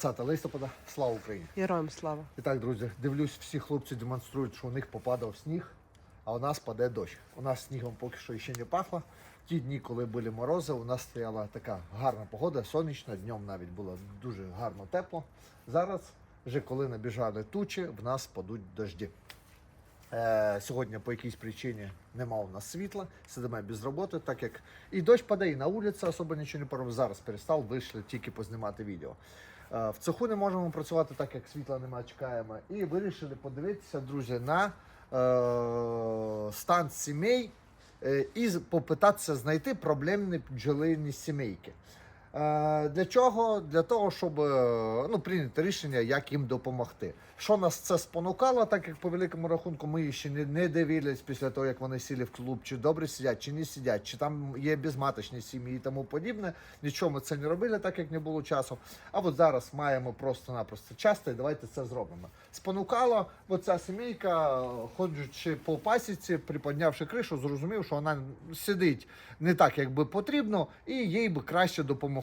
Друзі, вітаю! 20 листопада. Слава Україні! Героям слава. І так, друзі, дивлюсь, всі хлопці демонструють, що у них попадав сніг, а у нас паде дощ. У нас снігом поки що ще не пахло. Ті дні, коли були морози, у нас стояла така гарна погода, сонячна, днем навіть було дуже гарно тепло. Зараз, вже коли набіжали тучі, в нас падуть дожді. Е, сьогодні по якійсь причині нема у нас світла, сидимо без роботи, так як і дощ падає, і на вулиці особо нічого не поробив. Зараз перестав, вийшли тільки познімати відео. Е, в цеху не можемо працювати, так як світла немає, чекаємо. І вирішили подивитися, друзі, на е, стан сімей е, і попитатися знайти проблемні бджолині сімейки. Е, Для чого? Для того, щоб е, ну, прийняти рішення, як їм допомогти. Що нас це спонукало, так як по великому рахунку ми ще не, не дивились після того, як вони сіли в клуб, чи добре сидять, чи не сидять, чи там є безматочні сім'ї і тому подібне. Нічого ми це не робили, так як не було часу. А от зараз маємо просто-напросто час, і давайте це зробимо. Спонукало, оця сімейка, ходячи по пасіці, приподнявши кришу, зрозумів, що вона сидить не так, як би потрібно, і їй би краще допомогти.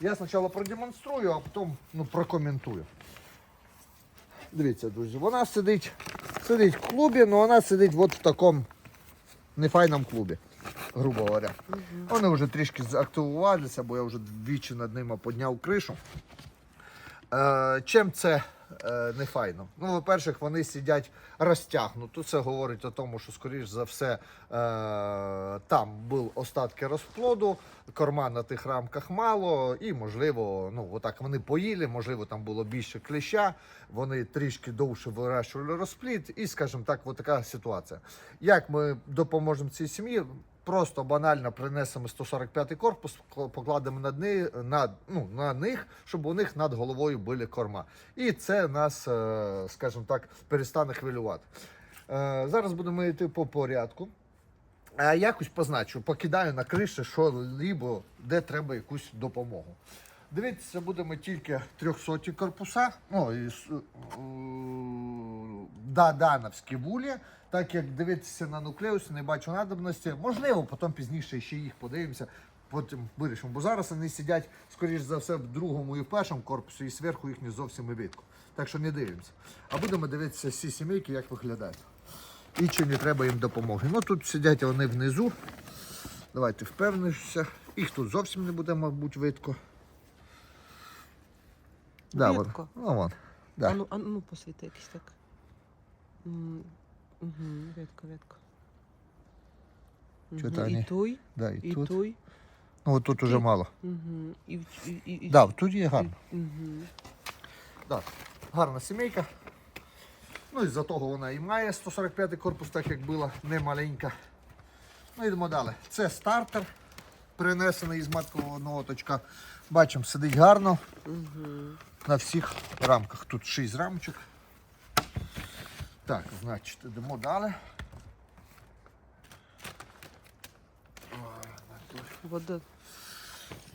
Я спочатку продемонструю, а потім ну, прокоментую. Дивіться, друзі, вона сидить, сидить в клубі, але вона сидить от в такому нефайному клубі, грубо говоря. Вони вже трішки заактивувалися, бо я вже двічі над ними підняв кришу. Е, чим це е, не файно? Ну, по-перше, вони сидять розтягнуто. Це говорить о тому, що, скоріш за все, е, там були остатки розплоду, корма на тих рамках мало, і, можливо, ну, отак вони поїли, можливо, там було більше клеща, вони трішки довше вирощували розплід, і, скажімо так, от така ситуація. Як ми допоможемо цій сім'ї? Просто банально принесемо 145 корпус, покладемо над ни, над, ну, на них, щоб у них над головою були корма. І це нас, е, скажімо так, перестане хвилювати. Е, Зараз будемо йти по порядку. Якось позначу, покидаю на криші, що либо де треба якусь допомогу. Дивіться, будемо тільки 300 корпуса, ну, і, е, вулі. Так як дивитися на нуклеуси, не бачу надобності. Можливо, потім пізніше ще їх подивимося, потім вирішимо. Бо зараз вони сидять, скоріш за все, в другому і в першому корпусі, і зверху їх не зовсім і видко. Так що не дивимося. А будемо дивитися всі сімейки, як виглядають. І чи не треба їм допомоги. Ну тут сидять вони внизу. Давайте впевнимося. Їх тут зовсім не буде, мабуть, видко. Да, вон. Ну, вон. Да. А ну, а ну посвіти якийсь так. Угу, рідко, рідко. Чого вони? І туй, Да, і, і тут. туй. Ну, от тут уже мало. Угу. І, в- і, і, і, Да, тут є гарно. Угу. Так, гарна сімейка. Ну і за того вона і має 145 корпус, так як була, не маленька. Ну йдемо далі. Це стартер, принесений із маткового ноточка. Бачимо, сидить гарно Угу. на всіх рамках. Тут 6 рамочок. Так, значить, йдемо далі. Вода.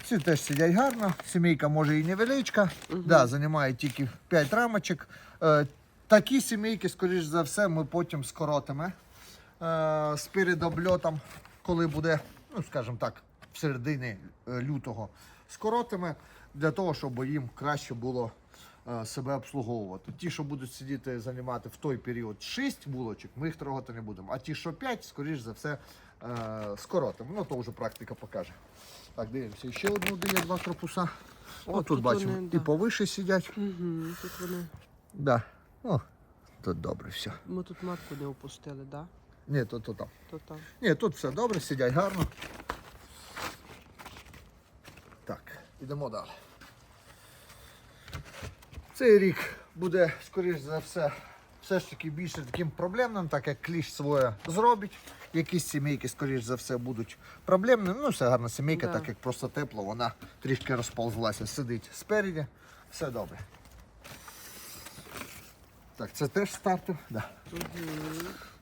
Ці теж сидять гарно, сімейка може і невеличка, да, займає тільки 5 рамочок. Е, такі сімейки, скоріш за все, ми потім скоротимо е, з передобльотом, коли буде, ну скажімо так, в середині е, лютого скоротимо, для того, щоб їм краще було себе обслуговувати. Ті, що будуть сидіти займати в той період 6 булочок, ми їх трогати не будемо. А ті, що 5, скоріш за все, е, скоротимо. Ну, то вже практика покаже. Так, дивимося. Ще одну де є два корпуса. О, О, тут, тут бачимо, вони, і да. повише сидять. Угу. Тут вони. Да. О, тут добре все. Ми тут матку не опустили, да? Ні, тут, тут там. То там. Ні, тут все добре, сидять гарно. Так, ідемо далі. Цей рік буде, скоріш за все, все ж таки більше таким проблемним, так як кліщ своє зробить. Якісь сімейки, скоріш за все, будуть проблемними. Ну, все гарна сімейка, Да. так як просто тепло, вона трішки розповзлася, сидить спереді. Все добре. Так, це теж стартер. Да. Угу.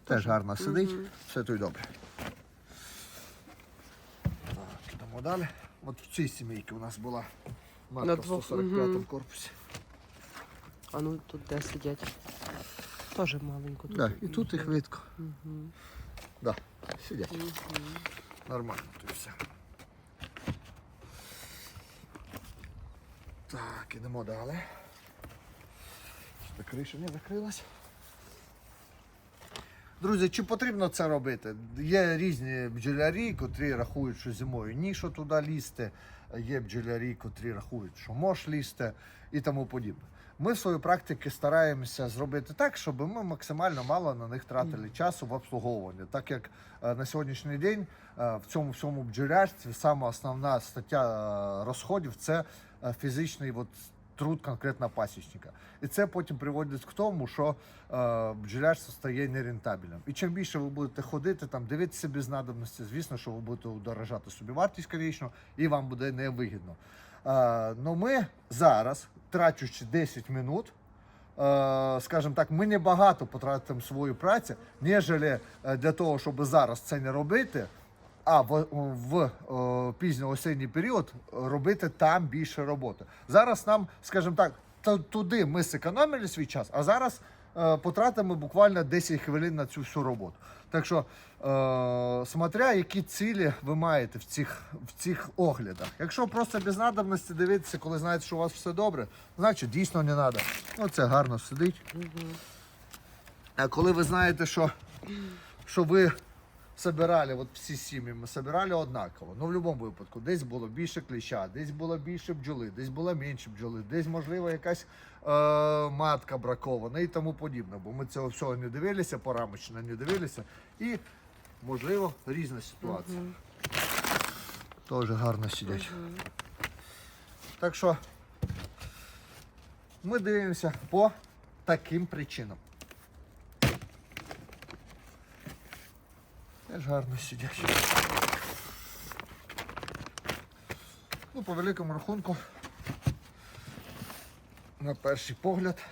Теж гарно сидить, все тут добре. Так, йдемо далі. От в цій сімейці у нас була матка в 145 мгм. корпусі. А ну тут де сидять. Теж маленько. Тут. Да, і тут їх видко. Угу. Да, сидять. Угу. Нормально тут все. Так, ідемо далі. Що криша не закрилась. Друзі, чи потрібно це робити? Є різні бджолярі, котрі рахують, що зимою ні, туди лізти. Є бджолярі, котрі рахують, що можеш лізти і тому подібне. Ми в своїй практиці стараємося зробити так, щоб ми максимально мало на них тратили часу в обслуговуванні. Так як е, на сьогоднішній день е, в цьому всьому бджолярстві саме основна стаття е, розходів це фізичний от, труд конкретно пасічника. І це потім приводить к тому, що бджолярство стає нерентабельним. І чим більше ви будете ходити, там дивитися без надобності, звісно, що ви будете удорожати собі вартість конічну, і вам буде невигідно. Ну ми зараз, трачучи 10 минут, е, скажімо так, ми небагато потратимо свою працю, ніж для того, щоб зараз це не робити. А в, в е, пізньоосінній період робити там більше роботи. Зараз нам, скажімо так, туди ми зекономили свій час, а зараз е, потратимо буквально 10 хвилин на цю всю роботу. Так що, е, смотря які цілі ви маєте в цих, в цих оглядах. Якщо просто без надобності дивитися, коли знаєте, що у вас все добре, значить дійсно не треба. Ну, це гарно сидить. А коли ви знаєте, що, що ви собирали, от всі сім'ї ми собирали однаково. Ну, в будь-якому випадку, десь було більше кліща, десь було більше бджоли, десь було менше бджоли, десь, можливо, якась е, матка бракована і тому подібне. Бо ми цього всього не дивилися, порамочно не дивилися. І, можливо, різна ситуація. Теж гарно сидять. Так що ми дивимося по таким причинам. Теж гарно сидять. Ну, по великому рахунку, на перший погляд,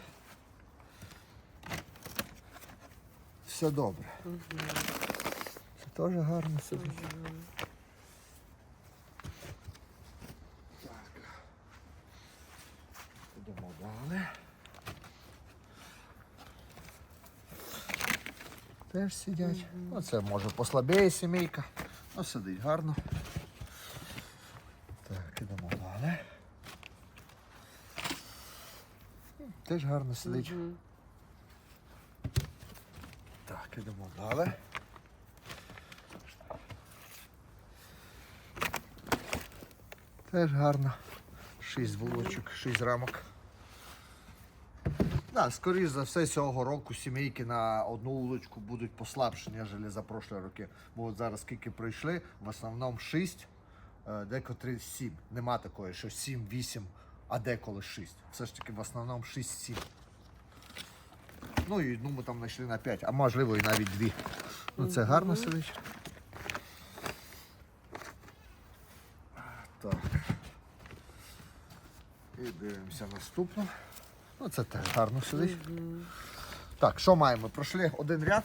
все добре. Це теж гарно сидить. Так. Йдемо далі. Теж сидять. Ну, це може послабіє сімейка. Ну, сидить гарно. Так, ідемо далі. М, Теж гарно сидить. Мгм. Так, ідемо далі. Теж гарно. Шість вулочок, шість рамок. Да, скоріш за все, цього року сімейки на одну вулочку будуть послабші, ніж за прошлі роки. Бо от зараз скільки пройшли, в основному 6, декотрі 7. Нема такої, що 7-8, а деколи 6. Все ж таки в основному 6-7. Ну і одну ми там знайшли на 5, а можливо і навіть 2. Ну це гарно сидить. Так. І дивимося наступну. Ну це теж гарно сидить. Так, що маємо? Пройшли один ряд.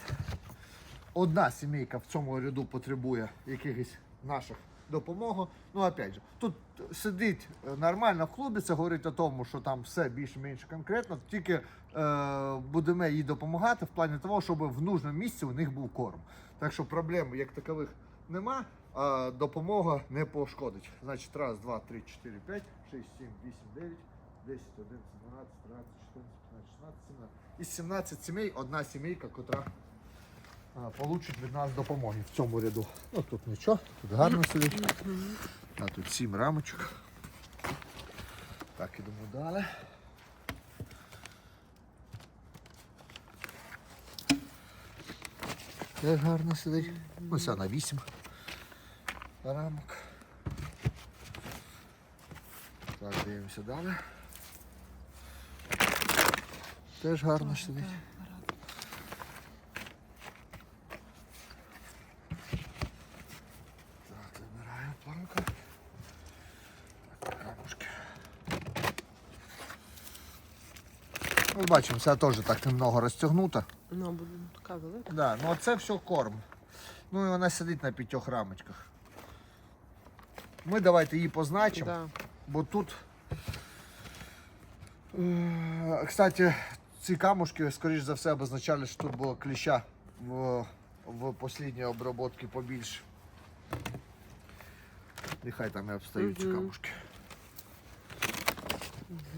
Одна сімейка в цьому ряду потребує якихось наших допомоги. Ну, опять же, тут сидить е, нормально в клубі, це говорить о тому, що там все більш-менш конкретно, тільки е, будемо їй допомагати в плані того, щоб в нужному місці у них був корм. Так що проблем як такових нема, а допомога не пошкодить. Значить, раз, два, три, чотири, п'ять, шість, сім, вісім, дев'ять, 10, 11, 12, 13, 14, 15, 16, 17. Із 17 сімей одна сімейка, котра получить від нас допомоги в цьому ряду. Ну тут нічого, тут гарно сидить. А тут 7 рамочок. Так, ідемо далі. Теж гарно сидить. Ось на 8 рамок. Так, дивимося далі. Теж гарно сидить. Так, вибираємо планку. Так, камушки. Ми бачимо, це теж так немного розтягнута. Ну, буде така велика. Да, ну це все корм. Ну і вона сидить на п'ятьох рамочках. Ми давайте її позначимо. Да. Бо тут, е, кстати, ці камушки, скоріш за все, обозначали, що тут було кліща в, в останній обробці побільше. Нехай там і обстають ці Мгм. камушки.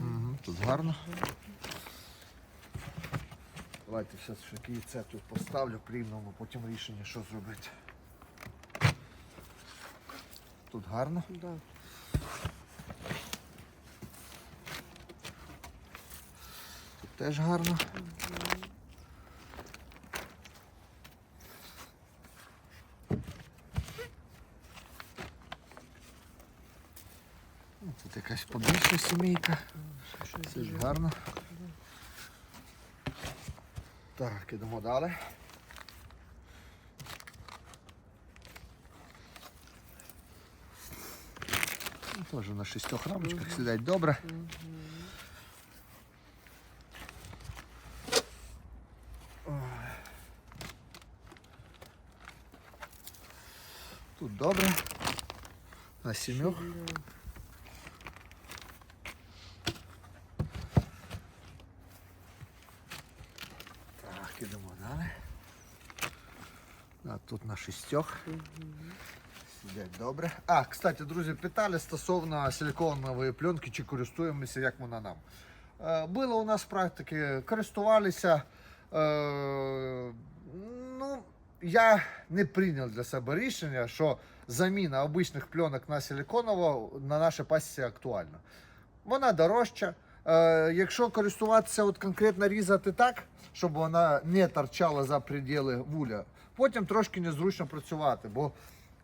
Угу, тут гарно. Давайте зараз ще яйце тут поставлю, приймемо потім рішення, що зробити. Тут гарно. Да. Тут теж гарно. Ну, Тут якась побільша сімейка. Це ж гарно. Так, ідемо далі. Ну, Теж на шістьох рамочках сидять добре. Тут добре. На сімьох. Да. Так, ідемо далі. А тут на шістьох. Сидять добре. А, кстати, друзі, питали стосовно силиконової пленки, чи користуємося, як вона нам. Е, було у нас практики, користувалися. Е, ну, я не прийняв для себе рішення, що заміна обичних пленок на силиконову на нашій пасіці актуальна. Вона дорожча. Е, якщо користуватися от конкретно різати так, щоб вона не торчала за пределы вуля, потім трошки незручно працювати, бо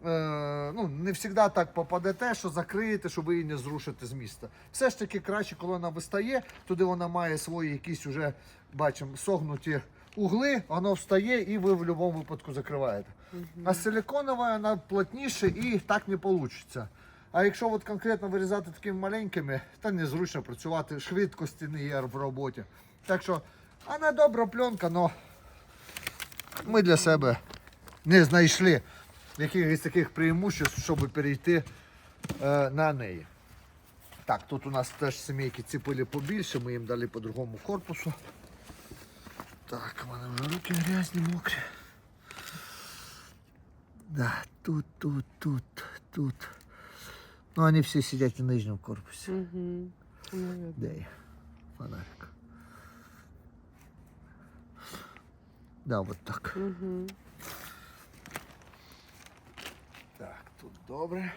е, ну, не завжди так попадете, що закриєте, щоб ви її не зрушите з міста. Все ж таки краще, коли вона вистає, туди вона має свої якісь уже, бачимо, согнуті угли, воно встає і ви в будь-якому випадку закриваєте. А силиконова вона плотніше і так не вийде. А якщо от конкретно вирізати такими маленькими, то незручно працювати, швидкості не є в роботі. Так що, вона добра пленка, але ми для себе не знайшли якихось таких преимуществ, щоб перейти е, на неї. Так, тут у нас теж сімейки ціпили побільше, ми їм дали по другому корпусу. Так, у мене вже руки грязні, мокрі. Да, тут, тут, тут, тут. Ну, вони всі сидять у нижньому корпусі. Наверно. Де є? Да, вот так. Мгм. Так, тут добре.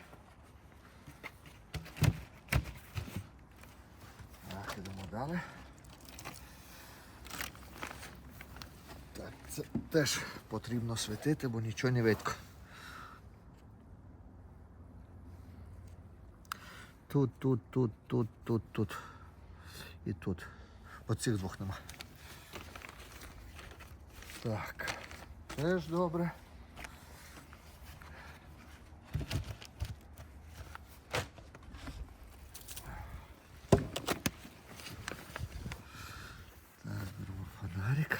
Так, ідемо далі. Так, це теж потрібно світити, бо нічого не видко. Тут, тут, тут, тут, тут, тут. І тут. Оцих двох нема. Так. Теж добре. Так, беремо фонарик.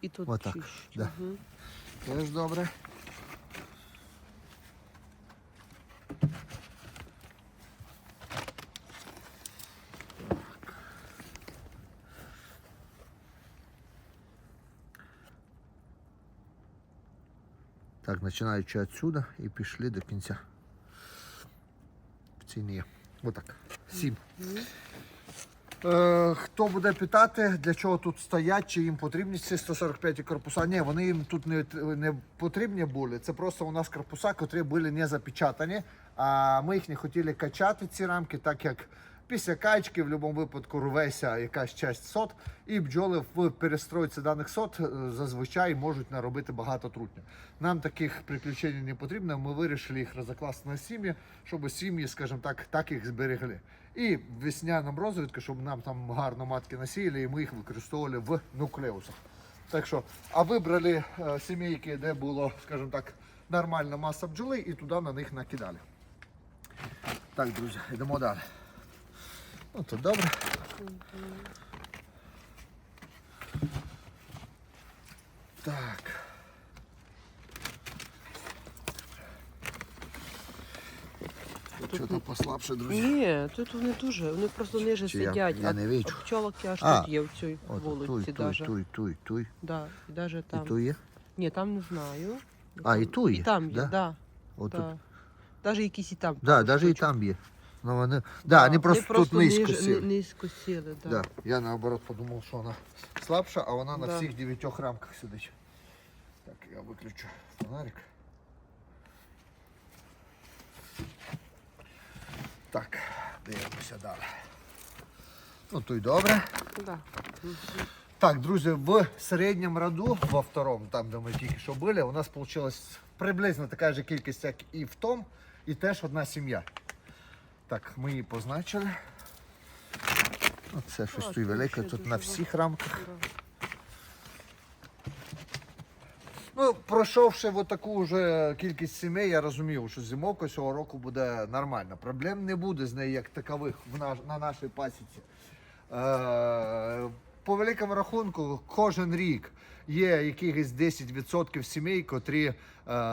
І тут Отак, чище. да. Мгм. Теж добре. Так, починаючи отсюда і пішли до кінця. В ціні. Отак. Сім. Е, хто буде питати, для чого тут стоять, чи їм потрібні ці 145 корпуса? Ні, вони їм тут не, не потрібні були. Це просто у нас корпуса, які були не запечатані. А ми їх не хотіли качати, ці рамки, так як після качки в будь-якому випадку рветься якась часть сот, і бджоли в перестройці даних сот е, зазвичай можуть наробити багато трутня. Нам таких приключень не потрібно. Ми вирішили їх розкласти на сім'ї, щоб сім'ї, скажімо так, так їх зберегли. І в весняному розвитку, щоб нам там гарно матки насіяли, і ми їх використовували в нуклеусах. Так що, а вибрали е, сімейки, де було, скажімо так, нормальна маса бджоли, і туди на них накидали. Так, друзі, йдемо далі. Ну, то добре. Так. Тут що-то послабше, друзі. Ні, тут вони дуже, вони просто ниже Чи я- сидять, я а, не бачу. а пчолок аж А, тут є в цій От, вулиці туй, туй, даже. туй, туй, туй. Да, і даже там. І туй є? Ні, там не знаю. А, і туй І є, там є, да? да? От тут. да. Даже якісь і там. Да, навіть і штучок. там є. Ну, вони, да, вони просто, тут низько ніж- сіли. низько сіли, да. Да. Я наоборот подумав, що вона слабша, а вона на всіх дев'ятьох рамках сидить. Так, я виключу фонарик. Так, дивимося далі. Ну то й добре. Да. Так, друзі, в середньому роду, во второму, там, де ми тільки що були, у нас вийшла приблизно така ж кількість, як і в тому, і теж одна сім'я. Так, ми її позначили. Оце щось тут велике, тут на всіх рамках. Ну, пройшовши таку вже кількість сімей, я розумів, що зимовка цього року буде нормальна. Проблем не буде з нею як такових в наш, на нашій пасіці. Е, по великому рахунку, кожен рік є якихось 10% сімей, котрі е,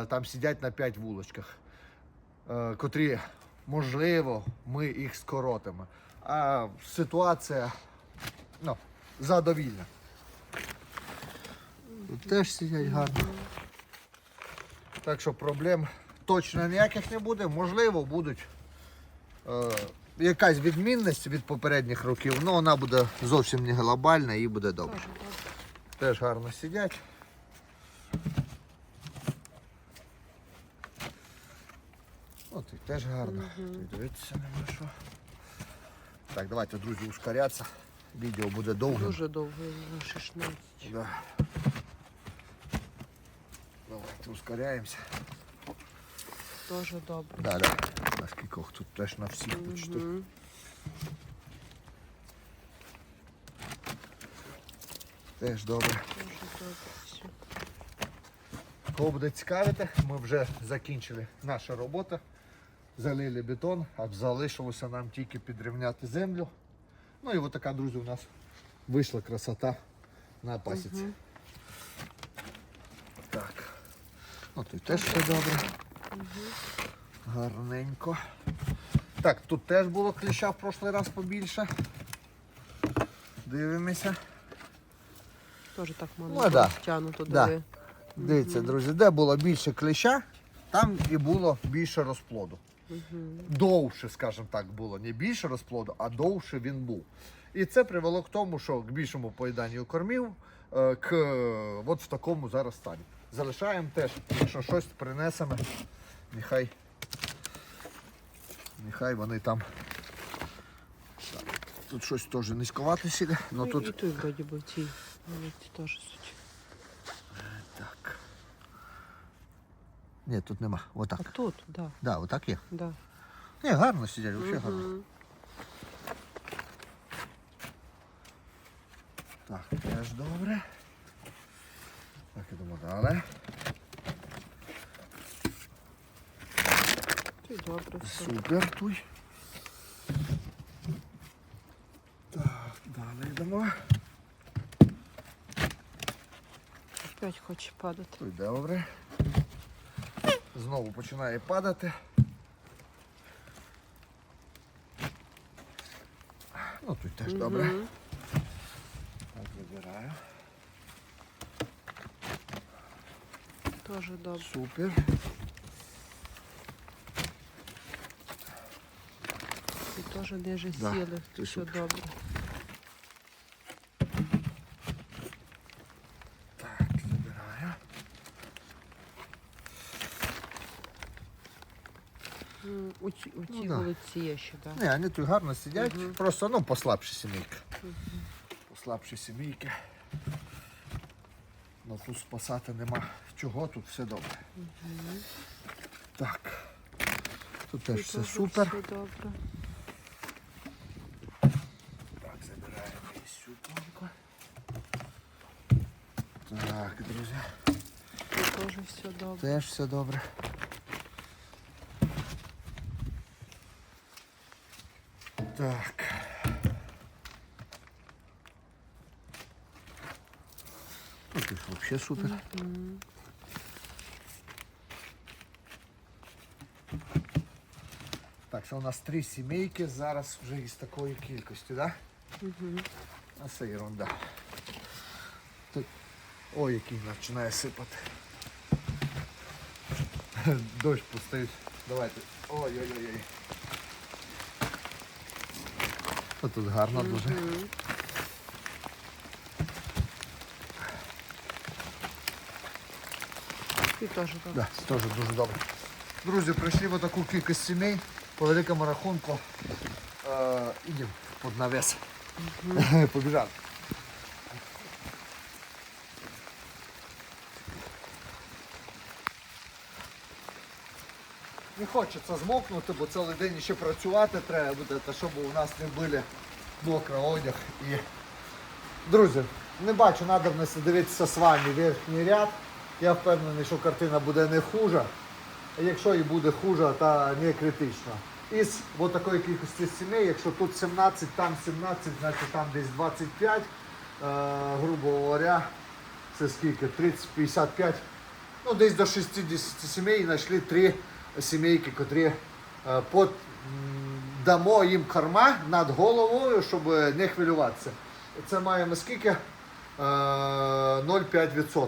там сидять на 5 вулочках, е, котрі, можливо, ми їх скоротимо. А ситуація ну, задовільна. Тут теж сидять гарно. Так що проблем точно ніяких не буде. Можливо, будуть е, якась відмінність від попередніх років, але вона буде зовсім не глобальна і буде. Добре. Теж гарно сидять. От і теж гарно. Тут дивитися нема що. Так, давайте, друзі, ускорятися. Відео буде довгим. Дуже довго, на 16. Да. Давайте ускоряємося. Дуже добре. Да, да. Наскільки тут теж на всіх почти. Теж добре. Дуже добре. Кого буде цікавити, ми вже закінчили нашу роботу. Залили бетон, а залишилося нам тільки підрівняти землю. Ну і от така, друзі, у нас вийшла красота на пасіці. Так. Ну тут теж все добре. Гарненько. Так, тут теж було кліща в прошлий раз побільше. Дивимося. Теж так Ну, мало да. стягнуто Да. диви. Дивіться, друзі, де було більше кліща, там і було більше розплоду. Довше, скажімо так, було. Не більше розплоду, а довше він був. І це привело к тому, що к більшому поїданню кормів, е, к от в такому зараз стані. Залишаємо теж, якщо щось принесемо, нехай, нехай вони там. Тут щось теж низьковато сіде, Ну, тут. і тут вроді би в цій вулиці теж суть. Так. Ні, тут нема. Отак. А тут, да, Да, отак є. да. Ні, гарно сидять, взагалі гарно. Так, теж добре. Так, ідемо далі. Й добре все. Супер туй. Так, далі йдемо. Опять хоче падати. Туй добре. Знову починає падати. Ну, тут теж добре. Мгм. Так, забираю. Теж добре. Супер. І теж ниже Да, сіли. ти Все супер. добре. М, У цій, у да. є ще, так. Ні, вони тут гарно сидять, Мгм. просто ну, послабші сімейки. Послабші сімейки. Ну тут спасати нема чого, тут все добре. Так. Тут теж все супер. Все добре. Так, забираємо і сюпоньку. Так, друзі, І теж все добре. теж все добре. Так. Тут їх взагалі супер. Мгм. Так, це у нас три сімейки зараз вже із такої кількості, так? Мгм. А це ерунда. Тут... Ой, який починає сипати. Дощ пустив. Давайте. Ой-ой-ой. Ну, тут гарно дуже. І теж так. Да, теж дуже добре. Друзі, прийшли в таку кількість сімей по великому рахунку. Е, ідемо під навес. Побіжали. Не хочеться змокнути, бо цілий день ще працювати треба буде, та щоб у нас не були мокрий одяг. І... Друзі, не бачу надобності дивитися з вами верхній ряд. Я впевнений, що картина буде не хуже. А якщо і буде хуже, то не критично. Із такої кількості сімей, якщо тут 17, там 17, значить там десь 25, е, грубо говоря, це скільки? 30-55, ну десь до 60 сімей знайшли три сімейки, котрі е, под, дамо їм корма над головою, щоб не хвилюватися. Це маємо скільки? Е, 0,5%.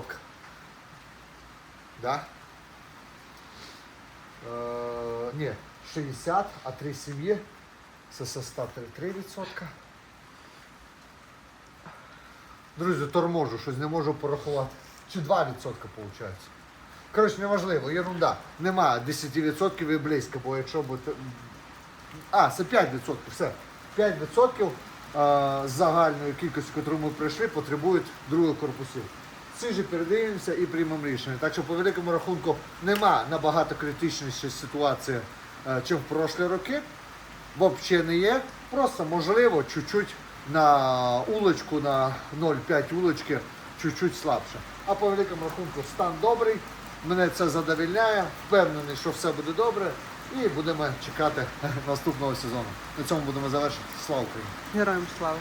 Да? Е, ні, 60, а 3 сім'ї. Це со 103%. Друзі, торможу, щось не можу порахувати. Чи 2% виходить. Коротше, неважливо, ерунда. Нема 10% і близько, бо якщо бути. А, це 5%, все. 5% е, загальної кількості, яку ми прийшли, потребують других корпусів. Ці ж передивимося і приймемо рішення. Так що по великому рахунку нема набагато критичніші ситуації, е, чим в прошлі роки. Взагалі не є. Просто можливо чуть-чуть на улочку, на 0,5 улочки, чуть-чуть слабше. А по великому рахунку стан добрий. Мене це задовільняє. Впевнений, що все буде добре. І будемо чекати наступного сезону. На цьому будемо завершити. Слава Україні! Героям слава.